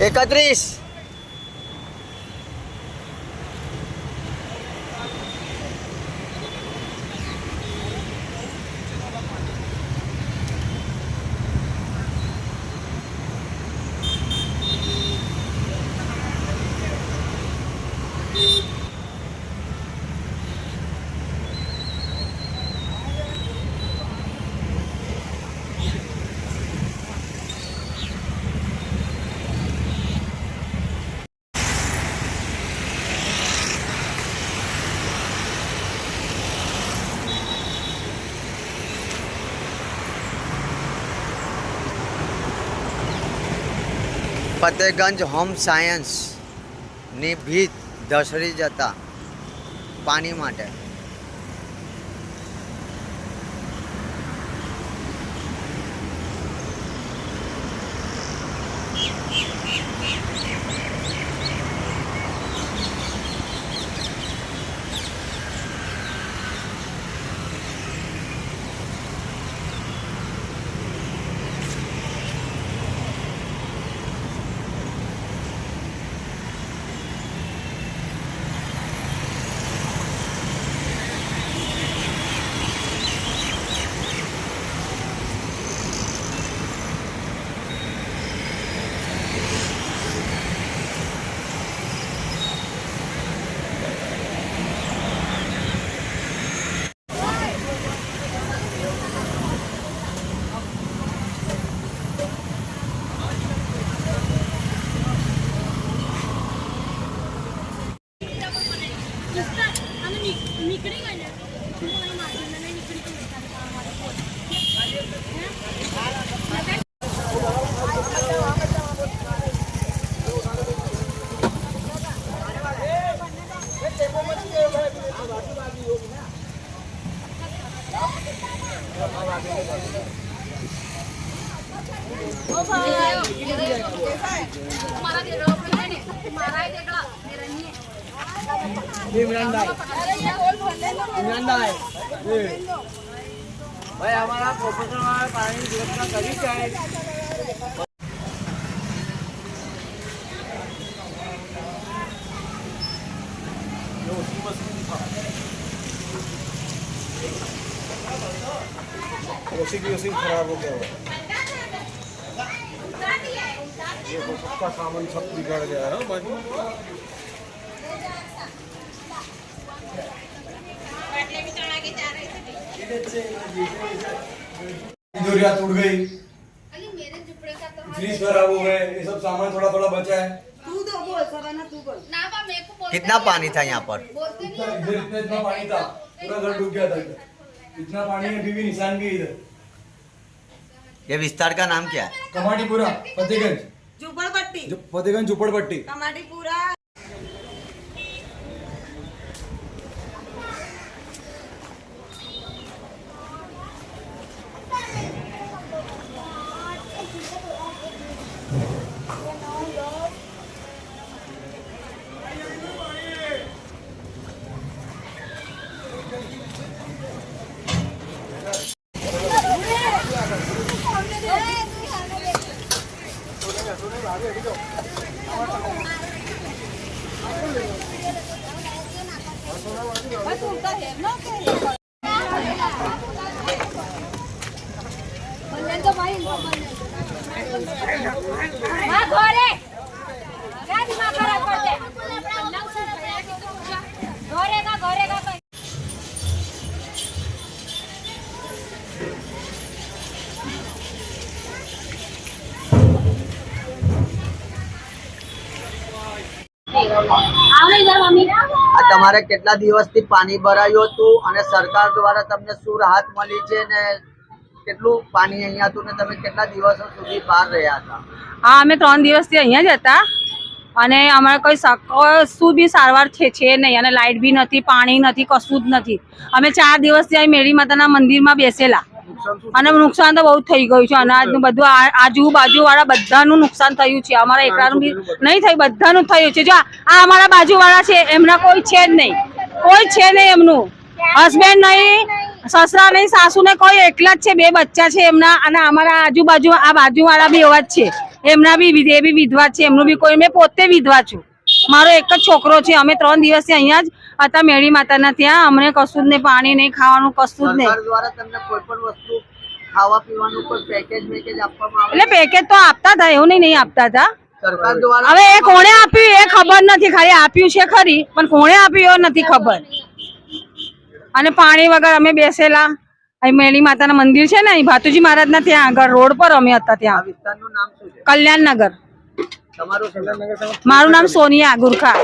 Eh, Ei, Catriz, Fatehganj home સાયન્સની ભીત ધસરી જતા પાણી માટે. ભાઈ અમારા પ્રોફેશનલ પાણીની વ્યવસ્થા કરી છે वॉशिंग मशीन खराब हो गया है ये तो सबका सामान सब बिगड़ गया है ना बाकी तिजोरियाँ टूट गई अली मेरे झुपड़े का तो फ्रिज खराब हो गए ये सब सामान थोड़ा थोड़ा बचा है तू तो बोल सराना तू बोल ना बा मेरे को बोलते कितना नहीं पानी है। था यहाँ पर बोलते नहीं इतना है। इधर इतना इतना पानी था पूरा घर डूब गया था इधर इतना पानी है अभी भी निशान भी इधर ये विस्तार का नाम क्या है कमाटीपुरा फतेहगंज झुपड़पट्टी जो फतेहगंज झुपड़पट्टी कमाटीपुरा ઘોડે તમારે કેટલા દિવસથી પાણી ભરાયું હતું અને સરકાર દ્વારા તમને શું રાહત મળી છે ને કેટલું પાણી અહીંયા હતું ને તમે કેટલા દિવસો સુધી બહાર રહ્યા હતા? હા, અમે ત્રણ દિવસથી અહીંયા જ હતા અને અમારે કોઈ કશું બી સારવાર છે છે નહીં અને લાઇટ બી નથી, પાણી નથી, કશું જ નથી. અમે ચાર દિવસથી અહીં મેરી માતાના મંદિરમાં બેસેલા. અને નુકસાન તો બહુ જ થઈ ગયું છે. અનાજનું બધું આજુબાજુ વાળા બધાનું નુકસાન થયું છે. અમારા એકલાનું બી નહીં થયું બધાનું થયું છે. જો આ અમારા બાજુવાળા છે એમના કોઈ છે જ નહીં. કોઈ છે નહીં એમનું. હસબન્ડ નહીં સસરા નહીં સાસુ ને કોઈ એકલા જ છે. બે બચ્ચા છે એમના. અને અમારા આજુબાજુ આ બાજુવાળા બી એવા જ છે. એમના બી એ બી વિધવા છે. એમનું બી કોઈ મેં પોતે વિધવા છું. મારો એક જ છોકરો છે અમે ત્રણ દિવસથી અહીંયા જ હતા મેળી માતાના ત્યાં. અમને કશું જ નહીં પાણી નહીં ખાવાનું કશું જ નહીં. દ્વારા તમને કોઈ પણ વસ્તુ ખાવા પીવાનું કોઈ પેકેજ મેકેજ આપવામાં આવે? એટલે પેકેજ તો આપતા હતા એવું નહીં નહીં આપતા હતા. હવે એ કોણે આપ્યું એ ખબર નથી ખાલી આપ્યું છે ખરી પણ કોણે આપ્યું એ નથી ખબર. અને પાણી વગર અમે બેસેલા. અહીં મેળી માતાના મંદિર છે ને અહીં ભાતુજી મહારાજના ત્યાં આગળ રોડ પર અમે હતા ત્યાં. વિસ્તારનું નામ શું છે? કલ્યાણનગર? મારું નામ સોનિયા ગુરખા.